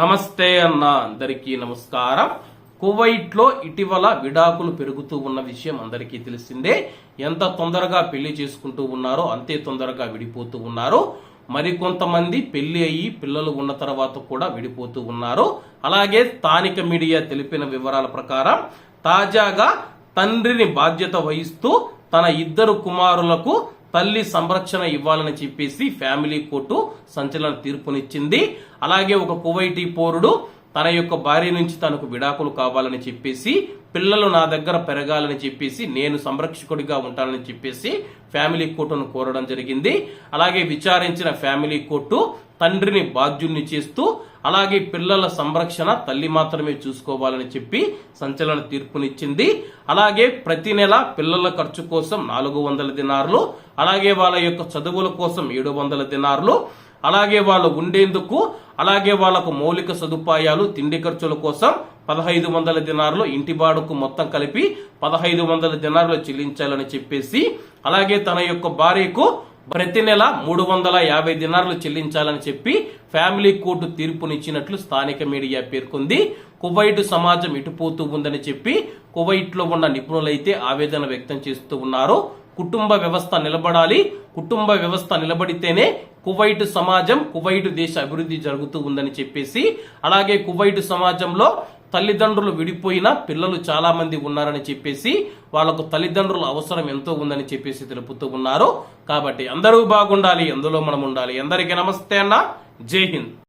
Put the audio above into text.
నమస్తే అన్న అందరికీ నమస్కారం. కువైట్లో ఇటీవల విడాకులు పెరుగుతూ ఉన్న విషయం అందరికీ తెలిసిందే. ఎంత తొందరగా పెళ్ళి చేసుకుంటూ ఉన్నారో అంతే తొందరగా విడిపోతూ ఉన్నారు. మరికొంతమంది పెళ్ళి అయ్యి పిల్లలు ఉన్న తర్వాత కూడా విడిపోతూ ఉన్నారు. అలాగే స్థానిక మీడియా తెలిపిన వివరాల ప్రకారం తాజాగా తండ్రిని బాధ్యత వహిస్తూ తన ఇద్దరు కుమారులకు తల్లి సంరక్షణ ఇవ్వాలని చెప్పేసి ఫ్యామిలీ కోర్టు సంచలన తీర్పునిచ్చింది. అలాగే ఒక కువైటీ పౌరుడు తన యొక్క భార్య నుంచి తనకు విడాకులు కావాలని చెప్పేసి పిల్లలు నా దగ్గర పెరగాలని చెప్పేసి నేను సంరక్షకుడిగా ఉంటానని చెప్పేసి ఫ్యామిలీ కోర్టును కోరడం జరిగింది. అలాగే విచారించిన ఫ్యామిలీ కోర్టు తండ్రిని బాధ్యుణ్ణి చేస్తూ అలాగే పిల్లల సంరక్షణ తల్లి మాత్రమే చూసుకోవాలని చెప్పి సంచలన తీర్పునిచ్చింది. అలాగే ప్రతి నెల పిల్లల ఖర్చు కోసం నాలుగు వందల దినార్లు అలాగే వాళ్ళ యొక్క చదువుల కోసం ఏడు వందల దినార్లు అలాగే వాళ్ళు ఉండేందుకు అలాగే వాళ్ళకు మౌలిక సదుపాయాలు తిండి ఖర్చుల కోసం పదహైదు వందల దినార్లు ఇంటి బాడుకు మొత్తం కలిపి పదహైదు వందల దినారులు చెల్లించాలని చెప్పేసి అలాగే తన యొక్క భార్యకు ప్రతి నెల మూడు వందల యాభై దినార్లు చెల్లించాలని చెప్పి ఫ్యామిలీ కోర్టు తీర్పునిచ్చినట్లు స్థానిక మీడియా పేర్కొంది. కువైట్ సమాజం ఇటుపోతూ ఉందని చెప్పి కువైట్లో ఉన్న నిపుణులైతే ఆవేదన వ్యక్తం చేస్తూ ఉన్నారు. కుటుంబ వ్యవస్థ నిలబడాలి. కుటుంబ వ్యవస్థ నిలబడితేనే కువైట్ సమాజం కువైట్ దేశ అభివృద్ధి జరుగుతూ ఉందని చెప్పేసి అలాగే కువైట్ సమాజంలో తల్లిదండ్రులు విడిపోయిన పిల్లలు చాలా మంది ఉన్నారని చెప్పేసి వాళ్ళకు తల్లిదండ్రుల అవసరం ఎంతో ఉందని చెప్పేసి తెలుపుతూ ఉన్నారు. కాబట్టి అందరూ బాగుండాలి అందులో మనం ఉండాలి. అందరికీ నమస్తే అన్న. జై హింద్.